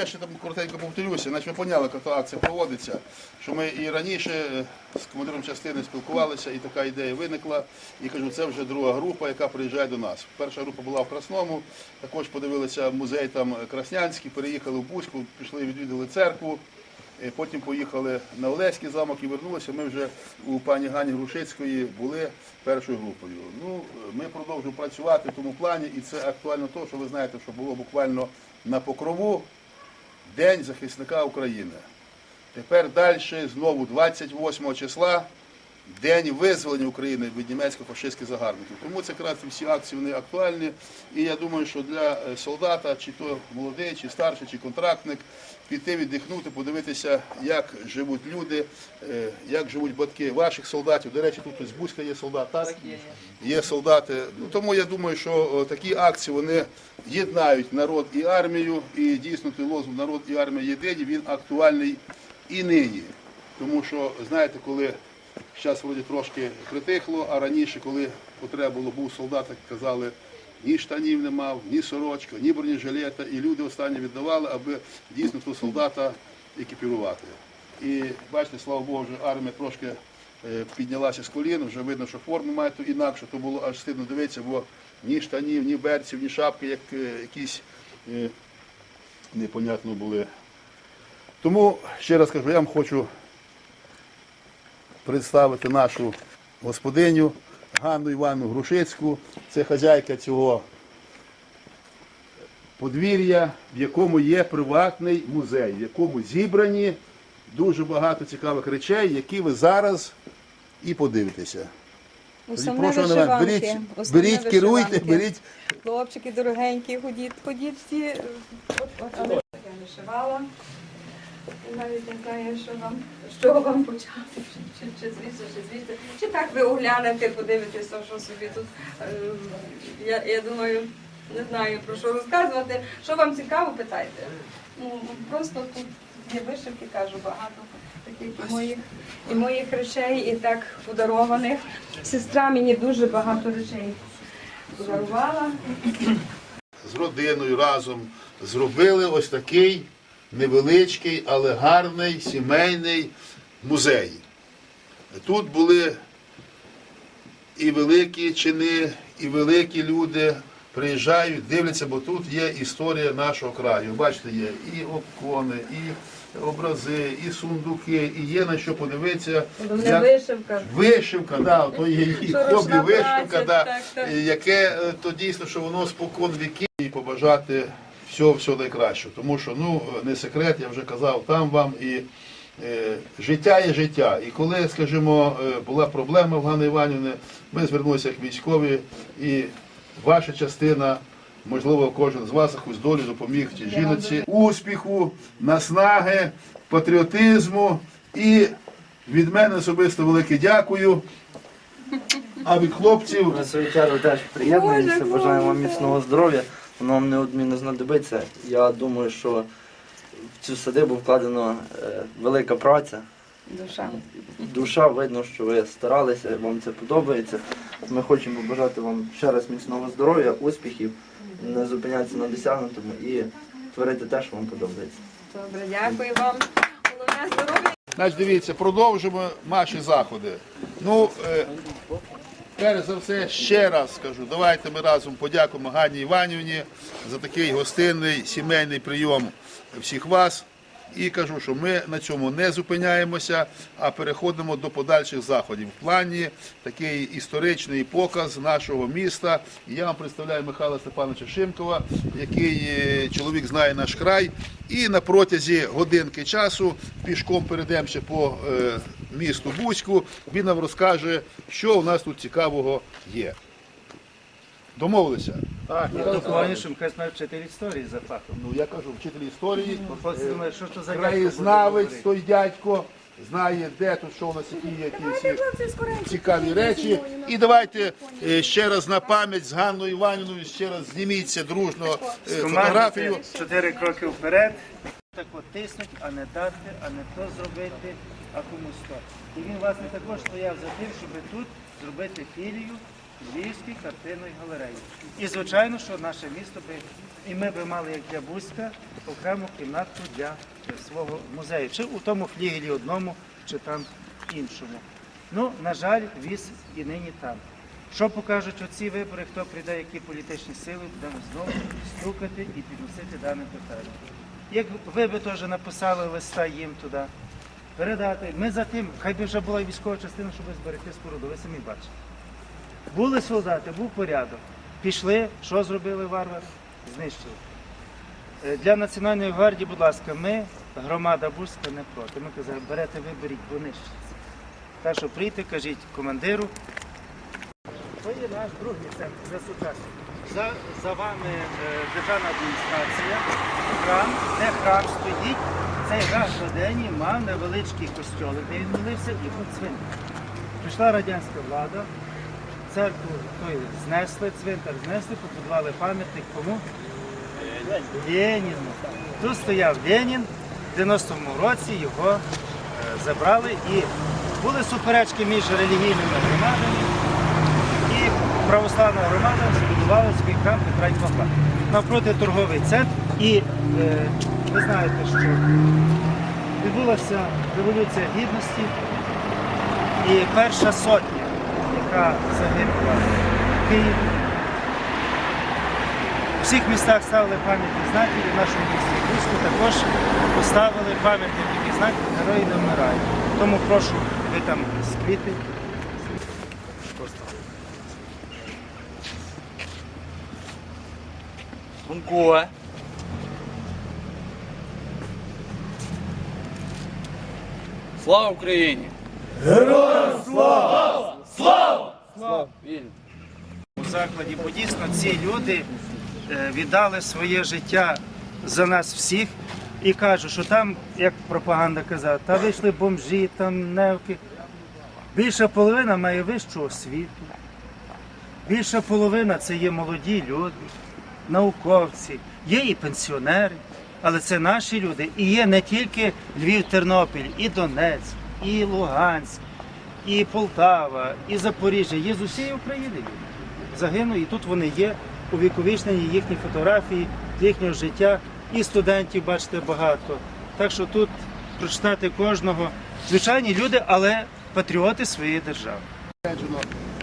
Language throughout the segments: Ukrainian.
Я ще там коротенько повторюся, значить ви поняли, як та акція проводиться, що ми і раніше е, з командиром частини спілкувалися, і така ідея виникла. І кажу, це вже друга група, яка приїжджає до нас. Перша група була в Красному, також подивилися музей там Краснянський, переїхали в Бузьку, пішли, відвідали церкву. Е, Потім поїхали на Олеський замок і вернулися. Ми вже у пані Гані Грушицької були першою групою. Ну, ми продовжуємо працювати в тому плані, і це актуально то, що ви знаєте, що було буквально на покрову День захисника України. Тепер далі знову 28 числа День визволення України від німецько-фашистських загарбників. Тому це якраз всі акції вони актуальні. І я думаю, що для е, солдата, чи то молодий, чи старший, чи контрактник, піти віддихнути, подивитися, як живуть люди, е, як живуть батьки ваших солдатів. До речі, тут ось Бузька є солдат, так? Є солдати. Ну, тому я думаю, що такі акції вони єднають народ і армію. І дійсно той лозунг народ і армія єдині, він актуальний і нині. Тому що, знаєте, коли зараз вроді трошки притихло, а раніше, коли потреба було, був солдат, казали, ні штанів не мав, ні сорочка, ні бронежилета, і люди останні віддавали, аби дійсно того солдата екіпірувати. І бачите, слава Богу, вже армія трошки е, піднялася з колін, вже видно, що форму має ту інакше, то було аж стидно дивитися, бо ні штанів, ні берців, ні шапки, як е, якісь е, непонятно були. Тому ще раз кажу, я вам хочу представити нашу господиню Ганну Іванну Грушицьку. Це хазяйка цього подвір'я, в якому є приватний музей, в якому зібрані дуже багато цікавих речей, які ви зараз і подивитеся. Прошу, вишиванки. беріть, Основне беріть, керуйте, беріть. Хлопчики дорогенькі, ходіть, ходіть всі. От, от, але я вишивала. Навіть не знаю, що вам, чого вам почати. Чи, чи, звідси, чи звідси. Чи так ви оглянете, подивитеся, що собі тут. е, Я, я думаю, не знаю про що розказувати. Що вам цікаво, питайте. Ну, просто тут є вишивки, кажу, багато таких і моїх, і моїх речей, і так подарованих. Сестра мені дуже багато речей подарувала. з родиною разом зробили ось такий невеличкий, але гарний сімейний музей. Тут були і великі чини, і великі люди приїжджають, дивляться, бо тут є історія нашого краю. Бачите, є і обкони, і образи, і сундуки, і є на що подивитися. Як- вишивка. Вишивка, да, то є її хобі, вишивка, праця, да, так, так. яке е, то дійсно, що воно спокон віків і побажати всього, всього найкращого. Тому що ну не секрет, я вже казав там вам і. е, Життя є життя. І коли, скажімо, е, була проблема в Ганни Іванівни, ми звернулися як військові, і ваша частина, можливо, кожен з вас якусь долю допоміг цій жінці. Успіху, наснаги, патріотизму і від мене особисто велике дякую. А від хлопців На свою чергу теж приєднуємося, бажаємо міцного здоров'я, воно вам неодмінно знадобиться. Я думаю, що в цю садибу вкладено е, велика праця. Душа. Душа, видно, що ви старалися, вам це подобається. Ми хочемо побажати вам ще раз міцного здоров'я, успіхів, не зупинятися на досягнутому і творити те, що вам подобається. Добре, дякую вам. Головне здоров'я. Значить, дивіться, продовжимо наші заходи. Ну, е, перш за все, ще раз скажу, давайте ми разом подякуємо Ганні Іванівні за такий гостинний сімейний прийом всіх вас. І кажу, що ми на цьому не зупиняємося, а переходимо до подальших заходів. В плані такий історичний показ нашого міста. Я вам представляю Михайла Степановича Шимкова, який е, чоловік знає наш край. І на протязі годинки часу пішком перейдемо ще по е, місту Бузьку. Він нам розкаже, що у нас тут цікавого є. Домовилися? Так, я докладнішим хай знає вчитель історії за фахом. Ну я кажу, вчитель історії. Що це за краєзнавець, той дядько, знає, де тут, що у нас які є які всі цікаві речі. І давайте е, ще раз на пам'ять з Ганною Іванівною, ще раз зніміться дружно е, фотографію. Чотири кроки вперед. Так от тиснуть, а не дати, а не то зробити, а комусь то. І він власне також стояв за тим, щоб тут зробити філію Львівській картинної галереї. І звичайно, що наше місто би, і ми би мали як для Бузька окрему кімнату для свого музею, чи у тому флігелі одному, чи там іншому. Ну, на жаль, віз і нині там. Що покажуть оці вибори, хто прийде, які політичні сили, будемо знову стукати і підносити дане питання. Як ви би теж написали листа їм туди, передати. Ми за тим, хай би вже була військова частина, щоб зберегти споруду. Ви самі бачите. Були солдати, був порядок. Пішли, що зробили варвари? Знищили. Е, Для Національної гвардії, будь ласка, ми, громада Бузька, не проти. Ми казали, берете, виберіть, бо нищиться. Так що прийти, кажіть командиру. То є наш другий центр за сучасний. За, за вами е, державна адміністрація, храм, де храм стоїть. Цей град Родені мав невеличкий костьол, де він молився, і цвинтар. Прийшла радянська влада, церкву той, знесли, цвинтар знесли, побудували пам'ятник кому? Леніну. Тут стояв Ленін, в 90-му році його е, забрали і були суперечки між релігійними громадами і православна громада збудувала свій храм Петра і Павла. Навпроти торговий центр. І е, ви знаєте, що відбулася революція гідності і перша сотня, яка загинула в Києві. У всіх містах ставили пам'ятні знаки, і в нашому місті Бузьку також поставили пам'ятні такі знаки Герої не вмирають. Тому прошу, ви там з квіти. Бункуе. Слава Україні! Героям слава! Слава! Слава! У закладі, бо дійсно ці люди е, віддали своє життя за нас всіх і кажуть, що там, як пропаганда казала, та вийшли бомжі, там невки. Більша половина має вищу освіту. Більша половина це є молоді люди, науковці, є і пенсіонери, але це наші люди. І є не тільки Львів, Тернопіль, і Донецьк, і Луганськ, і Полтава, і Запоріжжя. Є з усієї України. Загинули, і тут вони є, увіковічнені їхні фотографії їхнього життя. І студентів, бачите, багато. Так що тут прочитати кожного. Звичайні люди, але патріоти своєї держави.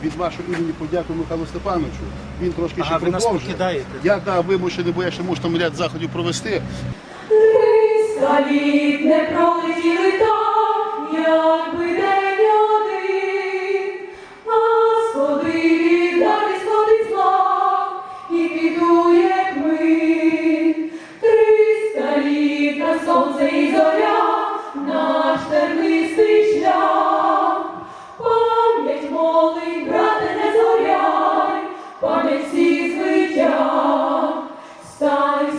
Від вашого імені подяку Михайлу Степановичу. Він трошки Ага, ще ви нас продовжує. покидаєте. Я да, вимушений, бо я ще можу там ряд заходів провести. Триста літ не пролетіли так, якби день один, всіх звиття. Стань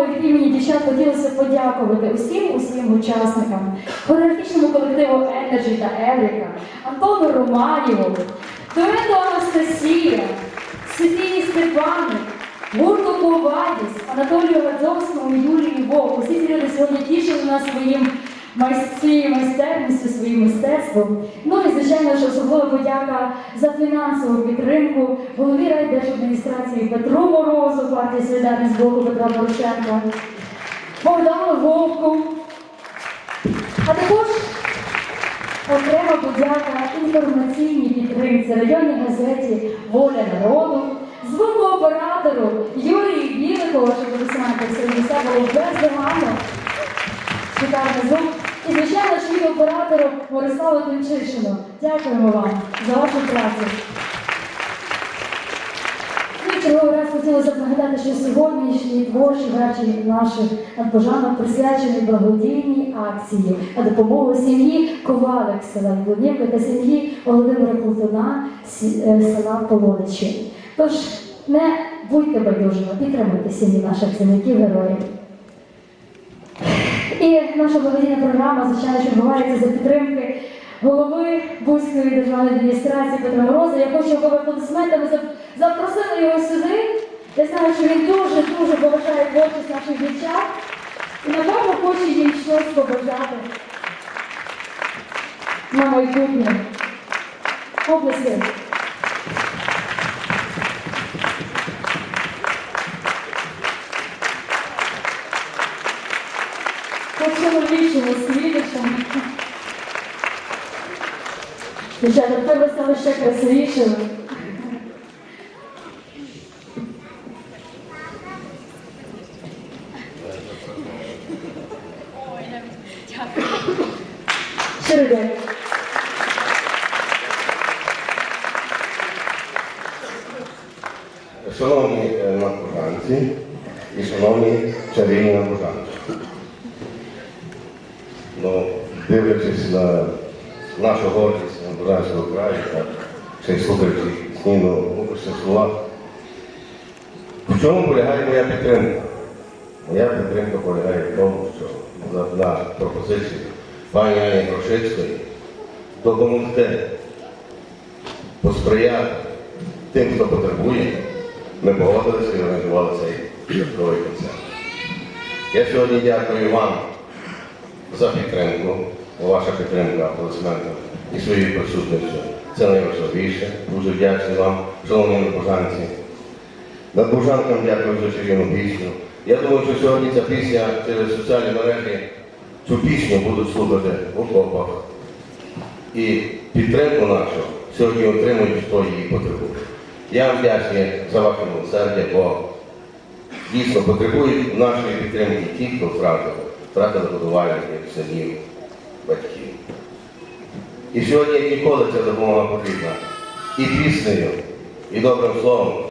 Ну, від імені дівчат хотілося подякувати усім усім учасникам, хореографічному колективу Energy та Евріка, Антону Романіву, дуету Анастасія, Софії Степаник, гурту Ковадіс, Анатолію Гадзовському, Юлії Вовк. Усі ці люди сьогодні тішили нас своїм своєю майстерністю, своїм мистецтвом. Ну і звичайно ж особлива подяка за фінансову підтримку голові райдержадміністрації Петру Морозу, партії Солідарність блоку Петра Порошенка, Богдану Вовку, а також окрема подяка інформаційній підтримці районній газеті Воля народу, звукооператору Юрію Біликову, що саме сьогодні все було бездоганно. Шикарний звук. І, звичайно, ж оператору Мирославу Тимчишину. Дякуємо вам за вашу працю. Черговий раз хотілося б нагадати, що сьогоднішній творчий вечір наших надбожанок присвячений благодійній акції на допомогу сім'ї Ковалик села Яблонівка та сім'ї Володимира Плутуна е, села Полоничі. Тож не будьте байдужими, підтримуйте сім'ї наших земляків героїв. І наша благодійна програма, звичайно, що відбувається за підтримки голови Бузької державної адміністрації Петра Мороза. Я хочу, аплодисментами зап- запросили його сюди. Я знаю, що він дуже-дуже поважає творчість наших дівчат. І напевно хоче їм щось побажати на майбутнє. Області. По-чоловічому, світочем. Дівчата, в тебе стали ще красивішими. Щиро дякую. Шановні набожанці і шановні чарівні набожанці. Ну, дивлячись на нашу гордість набожанського краю, й слухаючи Ніну Лукашеву слова, в чому полягає моя підтримка? Моя підтримка полягає в тому, що на, на пропозицію пані Ані Грошицької допомогти посприяти тим, хто потребує, ми погодилися і організували цей святковий концерт. Я сьогодні дякую вам за підтримку, ваша підтримка аплодисментом і своєю присутністю. Це найважливіше. Дуже вдячний вам, шановні набожанці. Надбожанкам дякую за чарівну пісню. Я думаю, що сьогодні ця пісня через соціальні мережі цю пісню будуть слухати в окопах. І підтримку нашу сьогодні отримують, хто її потребує. Я вам вдячний за ваше милосердя, бо дійсно потребують нашої підтримки ті, хто втратили, втратили годувальників, синів, батьків. І сьогодні ніколи ця допомога потрібна і піснею, і добрим словом.